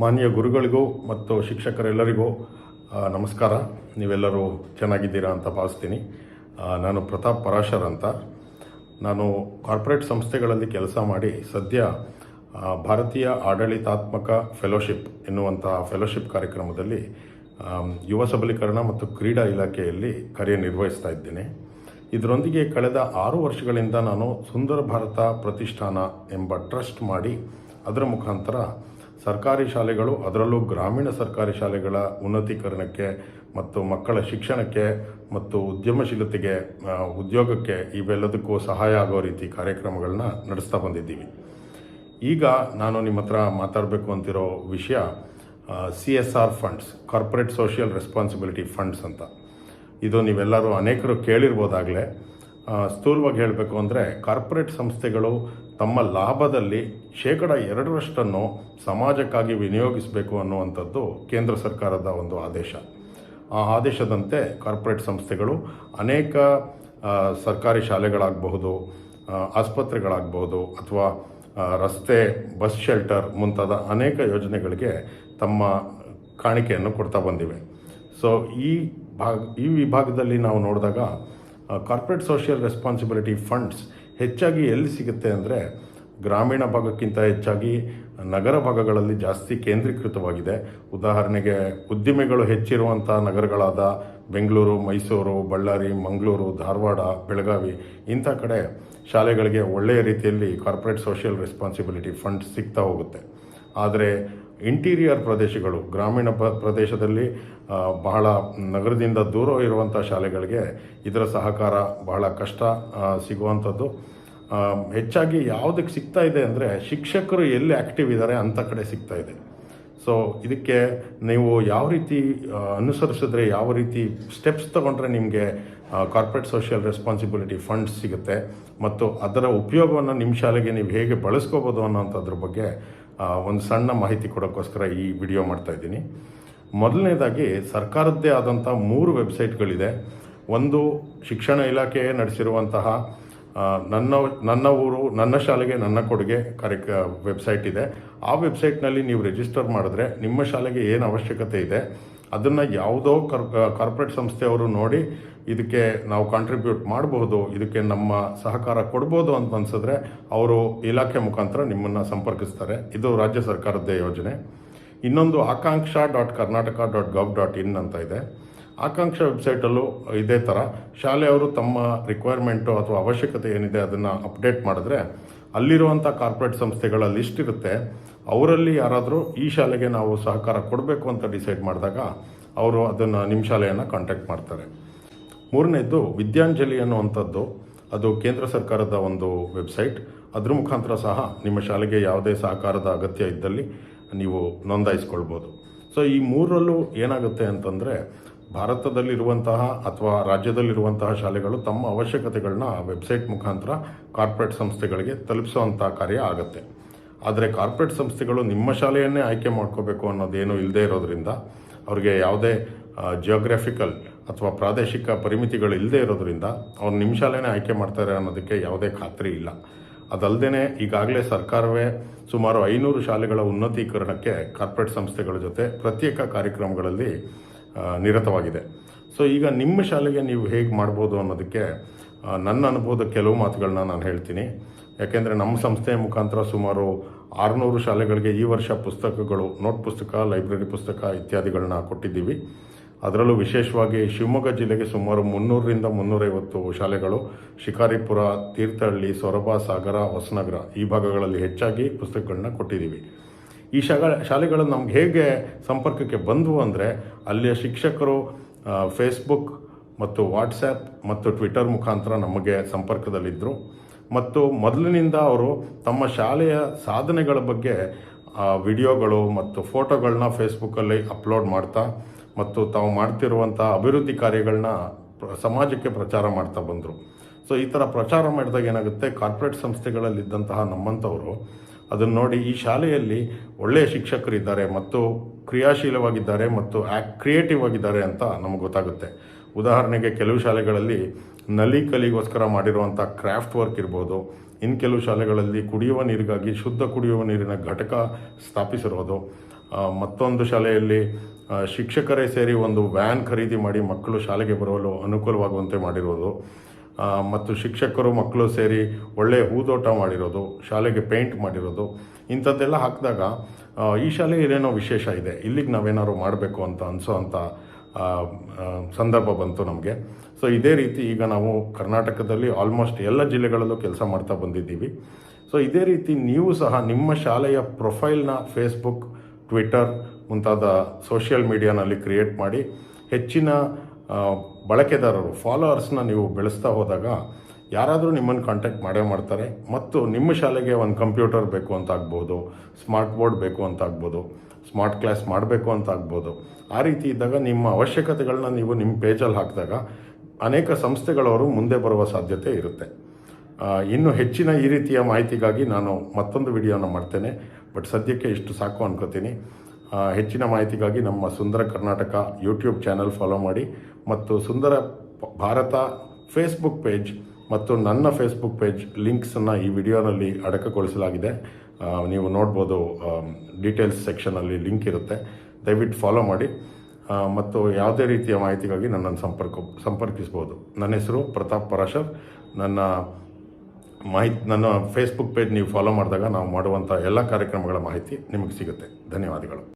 ಮಾನ್ಯ ಗುರುಗಳಿಗೂ ಮತ್ತು ಶಿಕ್ಷಕರೆಲ್ಲರಿಗೂ ನಮಸ್ಕಾರ. ನೀವೆಲ್ಲರೂ ಚೆನ್ನಾಗಿದ್ದೀರಾ ಅಂತ ಭಾವಿಸ್ತೀನಿ. ನಾನು ಪ್ರತಾಪ್ ಪರಾಶರ್ ಅಂತ. ನಾನು ಕಾರ್ಪೊರೇಟ್ ಸಂಸ್ಥೆಗಳಲ್ಲಿ ಕೆಲಸ ಮಾಡಿ ಸದ್ಯ ಭಾರತೀಯ ಆಡಳಿತಾತ್ಮಕ ಫೆಲೋಶಿಪ್ ಎನ್ನುವಂಥ ಫೆಲೋಶಿಪ್ ಕಾರ್ಯಕ್ರಮದಲ್ಲಿ ಯುವ ಸಬಲೀಕರಣ ಮತ್ತು ಕ್ರೀಡಾ ಇಲಾಖೆಯಲ್ಲಿ ಕಾರ್ಯನಿರ್ವಹಿಸ್ತಾ ಇದ್ದೇನೆ. ಇದರೊಂದಿಗೆ ಕಳೆದ ಆರು ವರ್ಷಗಳಿಂದ ನಾನು ಸುಂದರ ಭಾರತ ಪ್ರತಿಷ್ಠಾನ ಎಂಬ ಟ್ರಸ್ಟ್ ಮಾಡಿ ಅದರ ಮುಖಾಂತರ ಸರ್ಕಾರಿ ಶಾಲೆಗಳು, ಅದರಲ್ಲೂ ಗ್ರಾಮೀಣ ಸರ್ಕಾರಿ ಶಾಲೆಗಳ ಉನ್ನತೀಕರಣಕ್ಕೆ ಮತ್ತು ಮಕ್ಕಳ ಶಿಕ್ಷಣಕ್ಕೆ ಮತ್ತು ಉದ್ಯಮಶೀಲತೆಗೆ ಉದ್ಯೋಗಕ್ಕೆ ಇವೆಲ್ಲದಕ್ಕೂ ಸಹಾಯ ಆಗೋ ರೀತಿ ಕಾರ್ಯಕ್ರಮಗಳನ್ನ ನಡೆಸ್ತಾ ಬಂದಿದ್ದೀವಿ. ಈಗ ನಾನು ನಿಮ್ಮ ಹತ್ರ ಮಾತಾಡಬೇಕು ಅಂತಿರೋ ವಿಷಯ C S R funds, corporate social responsibility funds ಅಂತ. ಇದು ನೀವೆಲ್ಲರೂ ಅನೇಕರು ಕೇಳಿರ್ಬೋದಾಗಲೇ. ಸ್ಥೂಲವಾಗಿ ಹೇಳಬೇಕು ಅಂದರೆ ಕಾರ್ಪೊರೇಟ್ ಸಂಸ್ಥೆಗಳು ತಮ್ಮ ಲಾಭದಲ್ಲಿ ಶೇಕಡ ಎರಡರಷ್ಟನ್ನು ಸಮಾಜಕ್ಕಾಗಿ ವಿನಿಯೋಗಿಸಬೇಕು ಅನ್ನುವಂಥದ್ದು ಕೇಂದ್ರ ಸರ್ಕಾರದ ಒಂದು ಆದೇಶ. ಆ ಆದೇಶದಂತೆ ಕಾರ್ಪೊರೇಟ್ ಸಂಸ್ಥೆಗಳು ಅನೇಕ ಸರ್ಕಾರಿ ಶಾಲೆಗಳಾಗಬಹುದು ಆಸ್ಪತ್ರೆಗಳಾಗಬಹುದು ಅಥವಾ ರಸ್ತೆ, ಬಸ್ ಶೆಲ್ಟರ್ ಮುಂತಾದ ಅನೇಕ ಯೋಜನೆಗಳಿಗೆ ತಮ್ಮ ಕಾಣಿಕೆಯನ್ನು ಕೊಡ್ತಾ ಬಂದಿವೆ. ಸೊ, ಈ ಭಾಗ, ಈ ವಿಭಾಗದಲ್ಲಿ ನಾವು ನೋಡಿದಾಗ ಕಾರ್ಪೊರೇಟ್ ಸೋಷಿಯಲ್ ರೆಸ್ಪಾನ್ಸಿಬಿಲಿಟಿ ಫಂಡ್ಸ್ ಹೆಚ್ಚಾಗಿ ಎಲ್ಲಿ ಸಿಗುತ್ತೆ ಅಂದರೆ ಗ್ರಾಮೀಣ ಭಾಗಕ್ಕಿಂತ ಹೆಚ್ಚಾಗಿ ನಗರ ಭಾಗಗಳಲ್ಲಿ ಜಾಸ್ತಿ ಕೇಂದ್ರೀಕೃತವಾಗಿದೆ. ಉದಾಹರಣೆಗೆ ಉದ್ದಿಮೆಗಳು ಹೆಚ್ಚಿರುವಂಥ ನಗರಗಳಾದ ಬೆಂಗಳೂರು, ಮೈಸೂರು, ಬಳ್ಳಾರಿ, ಮಂಗಳೂರು, ಧಾರವಾಡ, ಬೆಳಗಾವಿ ಇಂಥ ಕಡೆ ಶಾಲೆಗಳಿಗೆ ಒಳ್ಳೆಯ ರೀತಿಯಲ್ಲಿ ಕಾರ್ಪೊರೇಟ್ ಸೋಷಿಯಲ್ ರೆಸ್ಪಾನ್ಸಿಬಿಲಿಟಿ ಫಂಡ್ ಸಿಗ್ತಾ ಹೋಗುತ್ತೆ. ಆದರೆ ಇಂಟೀರಿಯರ್ ಪ್ರದೇಶಗಳು, ಗ್ರಾಮೀಣ ಪ್ರದೇಶದಲ್ಲಿ ಬಹಳ ನಗರದಿಂದ ದೂರ ಇರುವಂಥ ಶಾಲೆಗಳಿಗೆ ಇದರ ಸಹಕಾರ ಬಹಳ ಕಷ್ಟ ಸಿಗುವಂಥದ್ದು ಹೆಚ್ಚಾಗಿ ಯಾವುದಕ್ಕೆ ಸಿಗ್ತಾ ಇದೆ ಅಂದರೆ ಶಿಕ್ಷಕರು ಎಲ್ಲಿ ಆ್ಯಕ್ಟಿವ್ ಇದ್ದಾರೆ ಅಂಥ ಕಡೆ ಸಿಗ್ತಾ ಇದೆ. ಸೊ ಇದಕ್ಕೆ ನೀವು ಯಾವ ರೀತಿ ಅನುಸರಿಸಿದ್ರೆ, ಯಾವ ರೀತಿ ಸ್ಟೆಪ್ಸ್ ತಗೊಂಡ್ರೆ ನಿಮಗೆ ಕಾರ್ಪೊರೇಟ್ ಸೋಷಿಯಲ್ ರೆಸ್ಪಾನ್ಸಿಬಿಲಿಟಿ ಫಂಡ್ಸ್ ಸಿಗುತ್ತೆ, ಮತ್ತು ಅದರ ಉಪಯೋಗವನ್ನು ನಿಮ್ಮ ಶಾಲೆಗೆ ನೀವು ಹೇಗೆ ಬಳಸ್ಕೋಬೋದು ಅನ್ನೋಂಥದ್ರ ಬಗ್ಗೆ ಒಂದು ಸಣ್ಣ ಮಾಹಿತಿ ಕೊಡೋಕ್ಕೋಸ್ಕರ ಈ ವಿಡಿಯೋ ಮಾಡ್ತಾ ಇದ್ದೀನಿ. ಮೊದಲನೇದಾಗಿ ಸರ್ಕಾರದ್ದೇ ಆದಂಥ ಮೂರು ವೆಬ್ಸೈಟ್ಗಳಿದೆ. ಒಂದು ಶಿಕ್ಷಣ ಇಲಾಖೆ ನಡೆಸಿರುವಂತಹ ನನ್ನ ನನ್ನ ಊರು, ನನ್ನ ಶಾಲೆಗೆ ನನ್ನ ಕೊಡುಗೆ ಕಾರ್ಯಕ ವೆಬ್ಸೈಟ್ ಇದೆ. ಆ ವೆಬ್ಸೈಟ್ನಲ್ಲಿ ನೀವು ರಿಜಿಸ್ಟರ್ ಮಾಡಿದ್ರೆ ನಿಮ್ಮ ಶಾಲೆಗೆ ಏನು ಅವಶ್ಯಕತೆ ಇದೆ, ಅದನ್ನು ಯಾವುದೋ ಕರ್ ಕಾರ್ಪೊರೇಟ್ ಸಂಸ್ಥೆಯವರು ನೋಡಿ ಇದಕ್ಕೆ ನಾವು ಕಾಂಟ್ರಿಬ್ಯೂಟ್ ಮಾಡಬಹುದು ಇದಕ್ಕೆ ನಮ್ಮ ಸಹಕಾರ ಕೊಡ್ಬೋದು ಅಂತ ಅನ್ಸಿದ್ರೆ ಅವರು ಇಲಾಖೆ ಮುಖಾಂತರ ನಿಮ್ಮನ್ನು ಸಂಪರ್ಕಿಸ್ತಾರೆ. ಇದು ರಾಜ್ಯ ಸರ್ಕಾರದ್ದೇ ಯೋಜನೆ. ಇನ್ನೊಂದು Akanksha dot Karnataka dot gov dot in ಅಂತ ಇದೆ. ಆಕಾಂಕ್ಷ ವೆಬ್ಸೈಟಲ್ಲೂ ಇದೇ ಥರ ಶಾಲೆಯವರು ತಮ್ಮ ರಿಕ್ವೈರ್ಮೆಂಟು ಅಥವಾ ಅವಶ್ಯಕತೆ ಏನಿದೆ ಅದನ್ನು ಅಪ್ಡೇಟ್ ಮಾಡಿದ್ರೆ ಅಲ್ಲಿರುವಂಥ ಕಾರ್ಪೊರೇಟ್ ಸಂಸ್ಥೆಗಳ ಲಿಸ್ಟ್ ಇರುತ್ತೆ. ಅವರಲ್ಲಿ ಯಾರಾದರೂ ಈ ಶಾಲೆಗೆ ನಾವು ಸಹಕಾರ ಕೊಡಬೇಕು ಅಂತ ಡಿಸೈಡ್ ಮಾಡಿದಾಗ ಅವರು ಅದನ್ನು ನಿಮ್ಮ ಶಾಲೆಯನ್ನು ಕಾಂಟ್ಯಾಕ್ಟ್ ಮಾಡ್ತಾರೆ. ಮೂರನೇದು ವಿದ್ಯಾಂಜಲಿ ಅನ್ನುವಂಥದ್ದು, ಅದು ಕೇಂದ್ರ ಸರ್ಕಾರದ ಒಂದು ವೆಬ್ಸೈಟ್. ಅದ್ರ ಮುಖಾಂತರ ಸಹ ನಿಮ್ಮ ಶಾಲೆಗೆ ಯಾವುದೇ ಸಹಕಾರದ ಅಗತ್ಯ ಇದ್ದಲ್ಲಿ ನೀವು ನೋಂದಾಯಿಸ್ಕೊಳ್ಬೋದು. ಸೊ, ಈ ಮೂರರಲ್ಲೂ ಏನಾಗುತ್ತೆ ಅಂತಂದರೆ, ಭಾರತದಲ್ಲಿರುವಂತಹ ಅಥವಾ ರಾಜ್ಯದಲ್ಲಿರುವಂತಹ ಶಾಲೆಗಳು ತಮ್ಮ ಅವಶ್ಯಕತೆಗಳನ್ನ ವೆಬ್ಸೈಟ್ ಮುಖಾಂತರ ಕಾರ್ಪೊರೇಟ್ ಸಂಸ್ಥೆಗಳಿಗೆ ತಲುಪಿಸುವಂಥ ಕಾರ್ಯ ಆಗುತ್ತೆ. ಆದರೆ ಕಾರ್ಪೊರೇಟ್ ಸಂಸ್ಥೆಗಳು ನಿಮ್ಮ ಶಾಲೆಯನ್ನೇ ಆಯ್ಕೆ ಮಾಡ್ಕೋಬೇಕು ಅನ್ನೋದೇನು ಇಲ್ಲದೆ ಇರೋದ್ರಿಂದ, ಅವ್ರಿಗೆ ಯಾವುದೇ ಜಿಯೋಗ್ರಫಿಕಲ್ ಅಥವಾ ಪ್ರಾದೇಶಿಕ ಪರಿಮಿತಿಗಳು ಇಲ್ಲದೆ ಇರೋದ್ರಿಂದ ಅವ್ರು ನಿಮ್ಮ ಶಾಲೆನೇ ಆಯ್ಕೆ ಮಾಡ್ತಾರೆ ಅನ್ನೋದಕ್ಕೆ ಯಾವುದೇ ಖಾತ್ರಿ ಇಲ್ಲ. ಅದಲ್ಲದೆ ಈಗಾಗಲೇ ಸರ್ಕಾರವೇ ಸುಮಾರು ಐನೂರು ಶಾಲೆಗಳ ಉನ್ನತೀಕರಣಕ್ಕೆ ಕಾರ್ಪೊರೇಟ್ ಸಂಸ್ಥೆಗಳ ಜೊತೆ ಪ್ರತ್ಯೇಕ ಕಾರ್ಯಕ್ರಮಗಳಲ್ಲಿ ನಿರತವಾಗಿದೆ. ಸೊ, ಈಗ ನಿಮ್ಮ ಶಾಲೆಗೆ ನೀವು ಹೇಗೆ ಮಾಡ್ಬೋದು ಅನ್ನೋದಕ್ಕೆ ನನ್ನ ಅನುಭವದ ಕೆಲವು ಮಾತುಗಳನ್ನ ನಾನು ಹೇಳ್ತೀನಿ. ಯಾಕೆಂದರೆ ನಮ್ಮ ಸಂಸ್ಥೆಯ ಮುಖಾಂತರ ಸುಮಾರು ಆರುನೂರು ಶಾಲೆಗಳಿಗೆ ಈ ವರ್ಷ ಪುಸ್ತಕಗಳು, ನೋಟ್ ಪುಸ್ತಕ, ಲೈಬ್ರರಿ ಪುಸ್ತಕ ಇತ್ಯಾದಿಗಳನ್ನ ಕೊಟ್ಟಿದ್ದೀವಿ. ಅದರಲ್ಲೂ ವಿಶೇಷವಾಗಿ ಶಿವಮೊಗ್ಗ ಜಿಲ್ಲೆಗೆ ಸುಮಾರು ಮುನ್ನೂರರಿಂದ ಮುನ್ನೂರೈವತ್ತು ಶಾಲೆಗಳು ಶಿಕಾರಿಪುರ, ತೀರ್ಥಹಳ್ಳಿ, ಸೊರಬ, ಸಾಗರ, ಹೊಸನಗರ ಈ ಭಾಗಗಳಲ್ಲಿ ಹೆಚ್ಚಾಗಿ ಪುಸ್ತಕಗಳನ್ನ ಕೊಟ್ಟಿದ್ದೀವಿ. ಈ ಶಾಗ, ಶಾಲೆಗಳು ನಮ್ಗೆ ಹೇಗೆ ಸಂಪರ್ಕಕ್ಕೆ ಬಂದವು ಅಂದರೆ ಅಲ್ಲಿಯ ಶಿಕ್ಷಕರು ಫೇಸ್ಬುಕ್ ಮತ್ತು ವಾಟ್ಸ್ಯಾಪ್ ಮತ್ತು ಟ್ವಿಟರ್ ಮುಖಾಂತರ ನಮಗೆ ಸಂಪರ್ಕದಲ್ಲಿದ್ದರು ಮತ್ತು ಮೊದಲಿನಿಂದ ಅವರು ತಮ್ಮ ಶಾಲೆಯ ಸಾಧನೆಗಳ ಬಗ್ಗೆ ವಿಡಿಯೋಗಳು ಮತ್ತು ಫೋಟೋಗಳನ್ನ ಫೇಸ್ಬುಕ್ಕಲ್ಲಿ ಅಪ್ಲೋಡ್ ಮಾಡ್ತಾ ಮತ್ತು ತಾವು ಮಾಡ್ತಿರುವಂಥ ಅಭಿವೃದ್ಧಿ ಕಾರ್ಯಗಳನ್ನ ಸಮಾಜಕ್ಕೆ ಪ್ರಚಾರ ಮಾಡ್ತಾ ಬಂದರು. ಸೊ ಈ ಥರ ಪ್ರಚಾರ ಮಾಡಿದಾಗ ಏನಾಗುತ್ತೆ, ಕಾರ್ಪೊರೇಟ್ ಸಂಸ್ಥೆಗಳಲ್ಲಿದ್ದಂತಹ ನಮ್ಮಂಥವರು ಅದನ್ನು ನೋಡಿ ಈ ಶಾಲೆಯಲ್ಲಿ ಒಳ್ಳೆಯ ಶಿಕ್ಷಕರಿದ್ದಾರೆ ಮತ್ತು ಕ್ರಿಯಾಶೀಲವಾಗಿದ್ದಾರೆ ಮತ್ತು ಆ್ಯಕ್ ಕ್ರಿಯೇಟಿವ್ ಆಗಿದ್ದಾರೆ ಅಂತ ನಮಗೆ ಗೊತ್ತಾಗುತ್ತೆ. ಉದಾಹರಣೆಗೆ ಕೆಲವು ಶಾಲೆಗಳಲ್ಲಿ ನಲಿ ಕಲಿಗೋಸ್ಕರ ಮಾಡಿರುವಂಥ ಕ್ರಾಫ್ಟ್ ವರ್ಕ್ ಇರ್ಬೋದು ಇನ್ನು ಕೆಲವು ಶಾಲೆಗಳಲ್ಲಿ ಕುಡಿಯುವ ನೀರಿಗಾಗಿ ಶುದ್ಧ ಕುಡಿಯುವ ನೀರಿನ ಘಟಕ ಸ್ಥಾಪಿಸಿರೋದು ಮತ್ತೊಂದು ಶಾಲೆಯಲ್ಲಿ ಶಿಕ್ಷಕರೇ ಸೇರಿ ಒಂದು ವ್ಯಾನ್ ಖರೀದಿ ಮಾಡಿ ಮಕ್ಕಳು ಶಾಲೆಗೆ ಬರಲು ಅನುಕೂಲವಾಗುವಂತೆ ಮಾಡಿರೋದು. ಮತ್ತು ಶಿಕ್ಷಕರು, ಮಕ್ಕಳು ಸೇರಿ ಒಳ್ಳೆಯ ಹೂದೋಟ ಮಾಡಿರೋದು, ಶಾಲೆಗೆ ಪೇಂಟ್ ಮಾಡಿರೋದು. ಇಂಥದ್ದೆಲ್ಲ ಹಾಕಿದಾಗ ಈ ಶಾಲೆ ಏನೇನೋ ವಿಶೇಷ ಇದೆ, ಇಲ್ಲಿಗೆ ನಾವೇನಾದ್ರು ಮಾಡಬೇಕು ಅಂತ ಅನಿಸೋ ಅಂಥ ಸಂದರ್ಭ ಬಂತು ನಮಗೆ. ಸೊ ಇದೇ ರೀತಿ ಈಗ ನಾವು ಕರ್ನಾಟಕದಲ್ಲಿ ಆಲ್ಮೋಸ್ಟ್ ಎಲ್ಲ ಜಿಲ್ಲೆಗಳಲ್ಲೂ ಕೆಲಸ ಮಾಡ್ತಾ ಬಂದಿದ್ದೀವಿ. ಸೊ ಇದೇ ರೀತಿ ನೀವು ಸಹ ನಿಮ್ಮ ಶಾಲೆಯ ಪ್ರೊಫೈಲ್ನ ಫೇಸ್ಬುಕ್ ಟ್ವಿಟರ್ ಮುಂತಾದ ಸೋಷಿಯಲ್ ಮೀಡಿಯಾನಲ್ಲಿ ಕ್ರಿಯೇಟ್ ಮಾಡಿ ಹೆಚ್ಚಿನ ಬಳಕೆದಾರರು ಫಾಲೋವರ್ಸ್ನ ನೀವು ಬೆಳೆಸ್ತಾ ಹೋದಾಗ ಯಾರಾದರೂ ನಿಮ್ಮನ್ನು ಕಾಂಟ್ಯಾಕ್ಟ್ ಮಾಡೇ ಮಾಡ್ತಾರೆ. ಮತ್ತು ನಿಮ್ಮ ಶಾಲೆಗೆ ಒಂದು ಕಂಪ್ಯೂಟರ್ ಬೇಕು ಅಂತ ಆಗ್ಬೋದು ಸ್ಮಾರ್ಟ್ ಬೋರ್ಡ್ ಬೇಕು ಅಂತ ಆಗ್ಬೋದು ಸ್ಮಾರ್ಟ್ ಕ್ಲಾಸ್ ಮಾಡಬೇಕು ಅಂತ ಆಗ್ಬೋದು. ಆ ರೀತಿ ಇದ್ದಾಗ ನಿಮ್ಮ ಅವಶ್ಯಕತೆಗಳನ್ನ ನೀವು ನಿಮ್ಮ ಪೇಜಲ್ಲಿ ಹಾಕಿದಾಗ ಅನೇಕ ಸಂಸ್ಥೆಗಳವರು ಮುಂದೆ ಬರುವ ಸಾಧ್ಯತೆ ಇರುತ್ತೆ. ಇನ್ನು ಹೆಚ್ಚಿನ ಈ ರೀತಿಯ ಮಾಹಿತಿಗಾಗಿ ನಾನು ಮತ್ತೊಂದು ವಿಡಿಯೋನ ಮಾಡ್ತೇನೆ. ಬಟ್ ಸದ್ಯಕ್ಕೆ ಇಷ್ಟು ಸಾಕು ಅನ್ಕೋತೀನಿ. ಹೆಚ್ಚಿನ ಮಾಹಿತಿಗಾಗಿ ನಮ್ಮ Sundara Karnataka YouTube channel follow ಮಾಡಿ ಮತ್ತು ಸುಂದರ ಭಾರತ ಫೇಸ್ಬುಕ್ ಪೇಜ್ ಮತ್ತು ನನ್ನ ಫೇಸ್ಬುಕ್ ಪೇಜ್ ಲಿಂಕ್ಸನ್ನು ಈ ವಿಡಿಯೋನಲ್ಲಿ ಅಡಕಗೊಳಿಸಲಾಗಿದೆ. ನೀವು ನೋಡ್ಬೋದು ಡೀಟೇಲ್ಸ್ ಸೆಕ್ಷನಲ್ಲಿ ಲಿಂಕ್ ಇರುತ್ತೆ. ದಯವಿಟ್ಟು ಫಾಲೋ ಮಾಡಿ. ಮತ್ತು ಯಾವುದೇ ರೀತಿಯ ಮಾಹಿತಿಗಾಗಿ ನನ್ನನ್ನು ಸಂಪರ್ಕ, ಸಂಪರ್ಕಿಸ್ಬೋದು. ನನ್ನ ಹೆಸರು ಪ್ರತಾಪ್ ಪರಾಶರ್. ನನ್ನ ಮಾಹಿತಿ ನನ್ನ ಫೇಸ್ಬುಕ್ ಪೇಜ್ ನೀವು ಫಾಲೋ ಮಾಡಿದಾಗ ನಾವು ಮಾಡುವಂಥ ಎಲ್ಲ ಕಾರ್ಯಕ್ರಮಗಳ ಮಾಹಿತಿ ನಿಮಗೆ ಸಿಗುತ್ತೆ. ಧನ್ಯವಾದಗಳು.